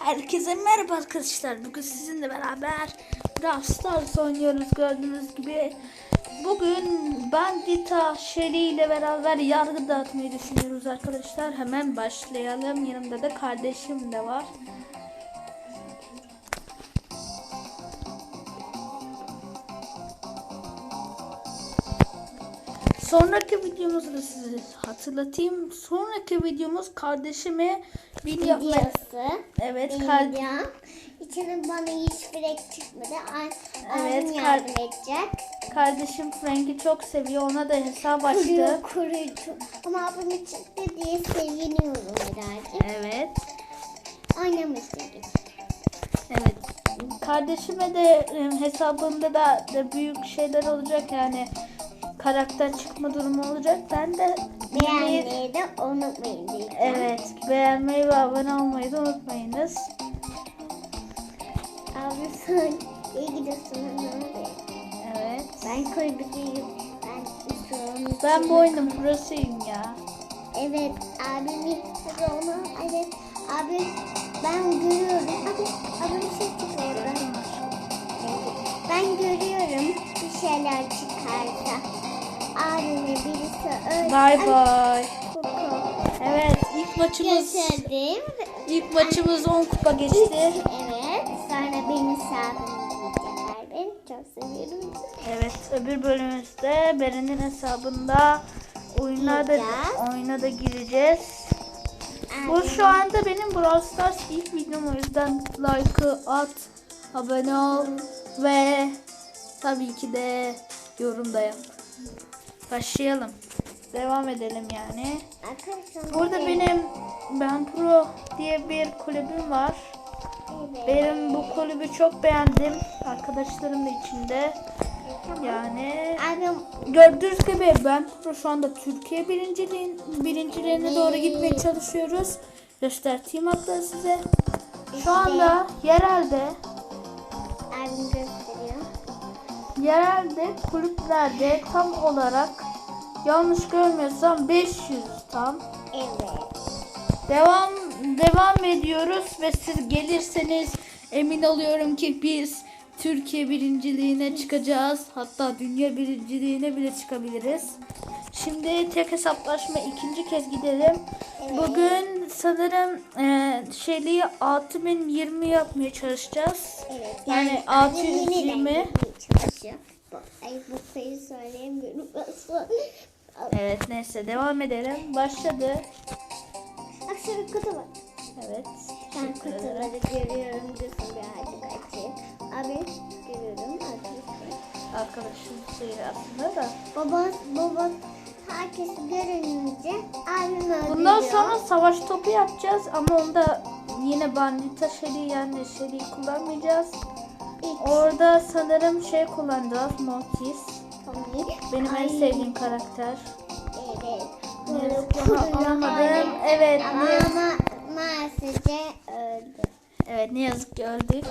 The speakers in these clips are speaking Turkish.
Herkese merhaba arkadaşlar. Bugün sizinle beraber Brawl oynuyoruz gördüğünüz gibi. Bugün Bandita Shelly ile beraber yargı dağıtmayı düşünüyoruz arkadaşlar. Hemen başlayalım. Yanımda da kardeşim de var. Sonraki videomuzu da size hatırlatayım. Sonraki videomuz kardeşime bir yapma. Evet, Benim kar-. İçinde bana hiçbir ek çıkmadı. Ay, Evet, kar- yardım edecek. kardeşim Frank'i çok seviyor. Ona da hesap Kuruyor, açtı. kuruyor. Ama abim çıktı diye seviniyorum herhalde. Evet. Oynamıştık. Evet. Kardeşime de e, hesabında da, da büyük şeyler olacak yani karakter çıkma durumu olacak. Ben de beğenmeyi, de unutmayın diyeceğim. evet beğenmeyi ve abone olmayı da unutmayınız. Abi sen iyi gidiyorsun. Evet. Ben kulübüdeyim. Ben istiyorum. Ben bu oyunun prosuyum ya. Evet abimin tabii onu evet abi ben görüyorum abi abi bir şey çıkıyor. Ben görüyorum bir şeyler çıkarsa abime birisi bye. Koko. Evet ilk maçımız Getirdim. ilk maçımız 10 kupa geçti. Evet sonra benim hesabımı yiyecekler. Ben çok seviyorum. Evet öbür bölümümüzde Beren'in hesabında oyuna da, oyuna da gireceğiz. Bu şu anda benim Brawl Stars ilk videom o yüzden like'ı at, abone ol ve tabii ki de yorum da yap. Başlayalım. Devam edelim yani. Burada benim Ben Pro diye bir kulübüm var. Benim bu kulübü çok beğendim. Arkadaşlarım da içinde. Yani gördüğünüz gibi ben Pro şu anda Türkiye birinciliğin birincilerine doğru gitmeye çalışıyoruz. Göstereyim hatta size. Şu anda yerelde. Yerelde kulüplerde tam olarak yanlış görmüyorsam 500 tam. Evet. Devam devam ediyoruz ve siz gelirseniz emin oluyorum ki biz Türkiye birinciliğine çıkacağız. Hatta dünya birinciliğine bile çıkabiliriz. Şimdi tek hesaplaşma ikinci kez gidelim. Bugün sanırım e, şeyliği 6020 yapmaya çalışacağız. Evet. Yani yine 620. de çalışıyor. Bu- Ay bu sayı söyleyemiyorum asla. Evet neyse devam edelim. Başladı. Bak şurada kutu var. Evet. Ben kutuları görüyorum. Diyorsun açayım. Abi görüyorum. Arkadaşlar. Arkadaşım sayı aslında da. Baba, baba herkesi görünce abim öldürüyor. Bundan sonra savaş topu yapacağız ama onda yine bandita şeri yani şeri kullanmayacağız. İlk Orada sanırım şey kullanacağız Mortis. Benim en Ay, sevdiğim karakter. Evet. Alamadım. hali. Evet, Ama, ama maalesef öldü. Evet ne yazık ki öldük.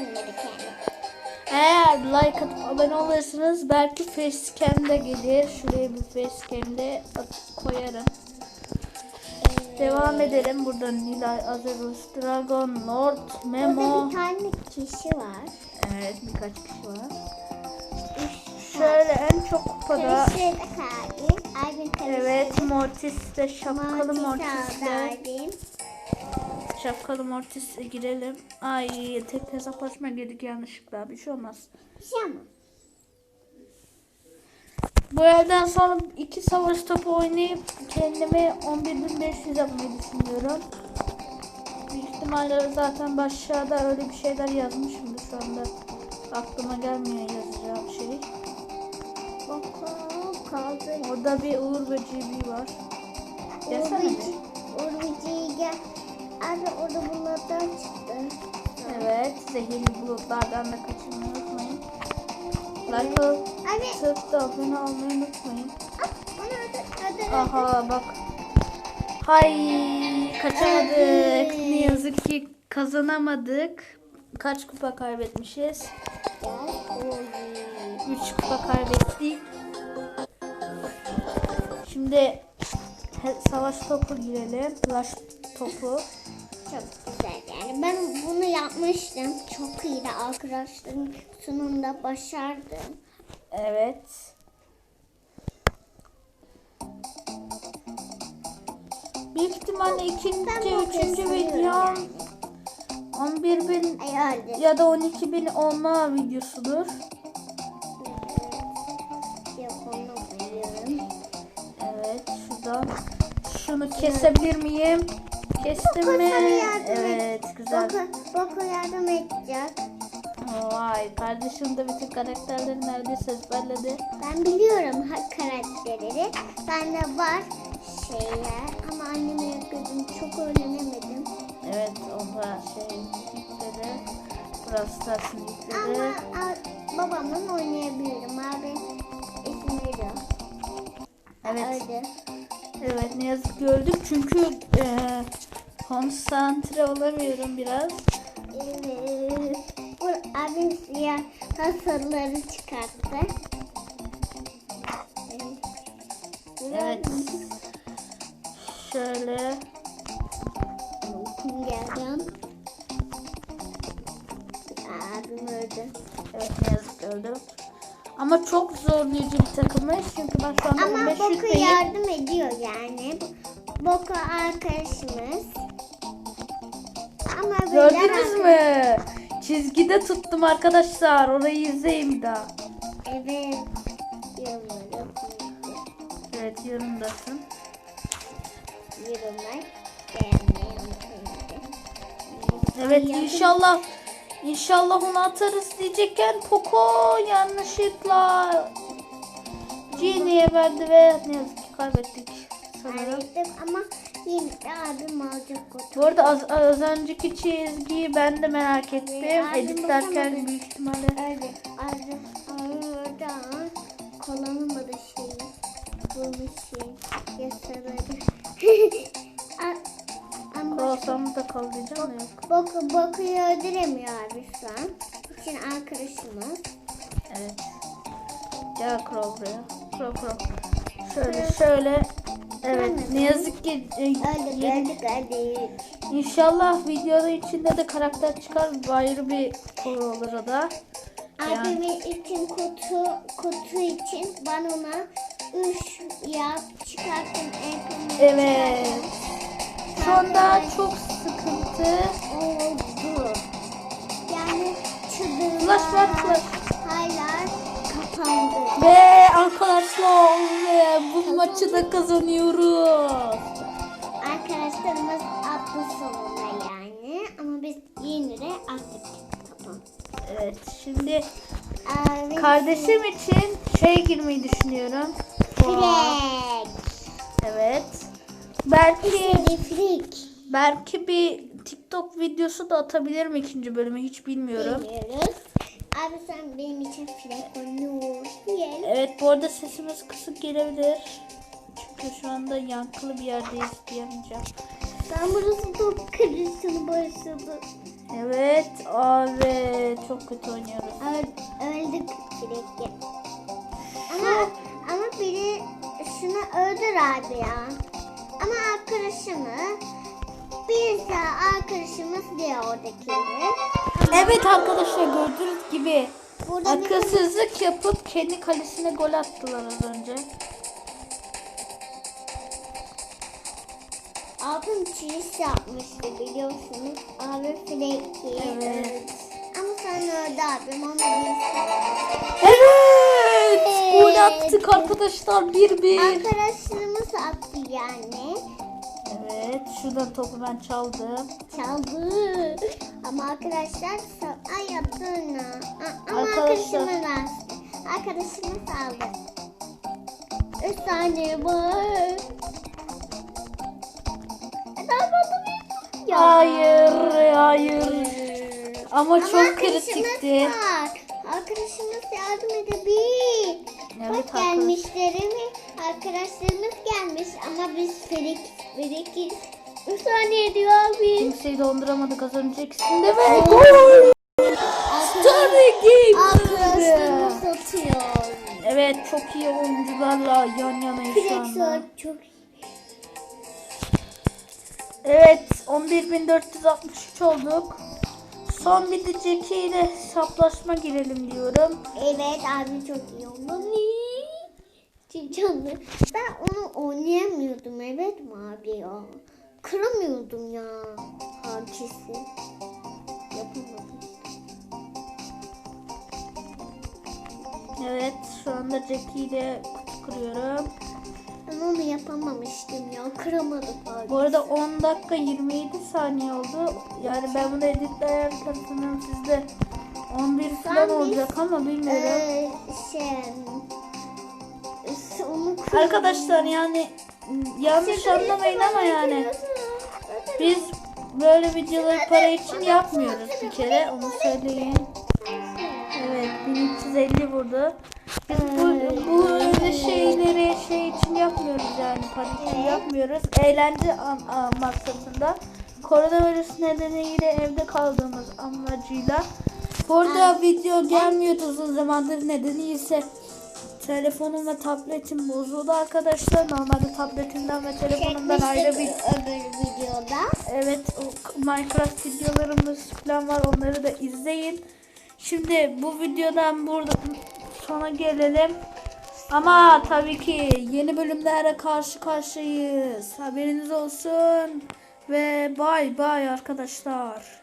Yani. Eğer like atıp abone olursanız belki facecam de gelir. Şuraya bir facecam de koyarım. Devam edelim. Burada Nilay, Azerus, Dragon, Lord, Memo. Burada bir tane kişi var. Evet birkaç kişi var. Şöyle en çok kupada Karışık kalbi. Abim karışık. evet Mortis'te şapkalı Mortis abim. Şapkalı Mortis'e girelim. Ay tek hesaplaşma girdik yanlışlıkla bir şey olmaz. Bir şey. Bu yerden sonra iki savaş topu oynayıp kendime 11.500 yapmayı düşünüyorum. Büyük ihtimalle zaten başlarda öyle bir şeyler yazmışımdır şu anda. Aklıma gelmiyor yazacağım şey. Bakalım kaldı. Orada bir Uğur böceği var. Gelsene bir. Urbici gel. Abi orada bunlardan çıktı. Evet, zehirli bulutlardan da kaçırmayı unutmayın. Like alıp tıp da abone olmayı unutmayın. Ah. Aha bak. Hay kaçamadık. Ne yazık ki kazanamadık. Kaç kupa kaybetmişiz? Gel. Oy. 3 kupa kaybettik. Şimdi savaş topu girelim. Flash topu. Çok güzel yani. Ben bunu yapmıştım. Çok iyiydi arkadaşlarım. Sunumda başardım. Evet. Büyük ihtimalle ikinci, üçüncü videom yani. 11 bin Ay ya da 12 bin olma videosudur. Evet şuradan. Şunu kesebilir miyim? Kestim mi? Evet güzel. Boku, yardım edecek. Vay kardeşim de bütün karakterleri neredeyse ezberledi. Ben biliyorum karakterleri. Bende var şeyler ama anneme gözüm çok öğrenemedim. Evet o da şey yükledi. Brawl Stars'ın Ama yükledi. a, babamın oynayabilirim abi. İsim veriyor. Evet. Öldü. Evet ne yazık ki öldük çünkü e, konsantre olamıyorum biraz. Evet. Bu abim siyah hasarları çıkarttı. Evet. Şöyle Kim geldi? Abim öldü. evet ne yazık ki öldüm. Ama çok zorlayıcı bir takımmış çünkü ben şu anda Ama 1500 Boku yardım ediyor yani. Boku arkadaşımız. Gördünüz mü? Çizgide tuttum arkadaşlar. Orayı izleyin bir daha. Evet. Evet yanındasın. yorumlar beğenmeyi unutmayın. Evet inşallah inşallah onu atarız diyecekken Poco yanlışlıkla Genie'ye verdi ve ne yazık ki kaybettik sanırım. Kaybettim ama yine de abim alacak o Bu arada az, az önceki çizgiyi ben de merak ettim. Abi Editlerken büyük ihtimalle. Öyle. Arada, arada kullanılmadı şey. Bulmuş şey. Yasaları. Croissant'ı da kallayacağım da yok. Boku, Boku'yu öldüremiyor abi şu an. için arkadaşımız. Evet. Gel Crow buraya. Crow Crow. Şöyle şöyle. Evet ne yazık ki e, Öldük yeni- öldük öldük. İnşallah videonun içinde de karakter çıkar. Ayrı bir konu olur o da. Yani- Abimin için kutu kutu için ben ona üç yap çıkarttım. Ekranı Evet. çıkarttım. Şu anda çok sıkıntı. oldu. Yani çıldırma Flash var flash. hala kapandı. Ve arkadaşlar ve bu maçı da kazanıyoruz. Arkadaşlarımız atlı sonunda yani. Ama biz yine de attık kapan. Evet şimdi Abi, kardeşim için şey girmeyi düşünüyorum. Frek. Evet. Belki frek. belki bir TikTok videosu da atabilirim ikinci bölümü hiç bilmiyorum. Bilmiyoruz. Abi sen benim için oynuyor. Diyelim. Evet bu arada sesimiz kısık gelebilir. Çünkü şu anda yankılı bir yerdeyiz diyemeyeceğim. Ben burası top kırışını başladı. Evet abi çok kötü oynuyoruz. Öl- öldük sürekli. Ama ama biri şunu öldür abi ya. Ama arkadaşımı birisi arkadaşımız diye oradakileri. Evet arkadaşlar gördüğünüz gibi Burada bir akılsızlık yapıp kendi kalesine gol attılar az önce. abim çiğs yapmıştı biliyorsunuz. Abi Flaky. Evet. Ama sen öldü abim birisi. Evet! Gol attık arkadaşlar 1-1. Arkadaşlarımız attı yani. Evet şuradan topu ben çaldım. Çaldı. Ama arkadaşlar ay yaptığını. Ama Arkadaşlar. arkadaşımız. Arkadaşımız aldı. Üç saniye var. Bunu ya. Hayır hayır. Ama Ama çok kritikti. var. Arkadaşımız yardım edebilir. Evet, Bak arkadaş- gelmişleri mi? Arkadaşlarımız gelmiş ama biz ferik ferik Üç saniye diyor abi. Kimseyi donduramadık az önce ikisinde ve gol! Story Game! Arkadaşlarımız atıyor. Evet çok iyi oyuncularla yan yanayız şu anda. Çok Evet 11463 olduk. Son bir de Jackie ile hesaplaşma girelim diyorum. Evet abi çok iyi oldu. Canlı. Ben onu oynayamıyordum evet mi abi ya? Kıramıyordum ya hakisi. Yapamadım. Evet şu anda Jackie ile kutu kırıyorum. Ben onu yapamamıştım ya. Kıramadım abi. Bu arada 10 dakika 27 saniye oldu. Yani ben bunu editlerken sanırım sizde 11 falan biz- olacak ama bilmiyorum. Ee, şey... Onu. Arkadaşlar yani yanlış anlamayın ama yani biz böyle videoları para için yapmıyoruz bir kere onu söyleyeyim. Evet 1350 vurdu. Biz bu, bu öyle şeyleri şey için yapmıyoruz yani para için yapmıyoruz. Eğlence maksatında. Koronavirüs nedeniyle evde kaldığımız amacıyla. Bu arada video gelmiyordu uzun zamandır nedeni ise telefonum ve tabletim bozuldu arkadaşlar. Normalde tabletimden ve telefonumdan ayrı bir öbür videoda. Evet Minecraft videolarımız falan var onları da izleyin. Şimdi bu videodan burada sona gelelim. Ama tabii ki yeni bölümlere karşı karşıyayız. Haberiniz olsun. Ve bay bay arkadaşlar.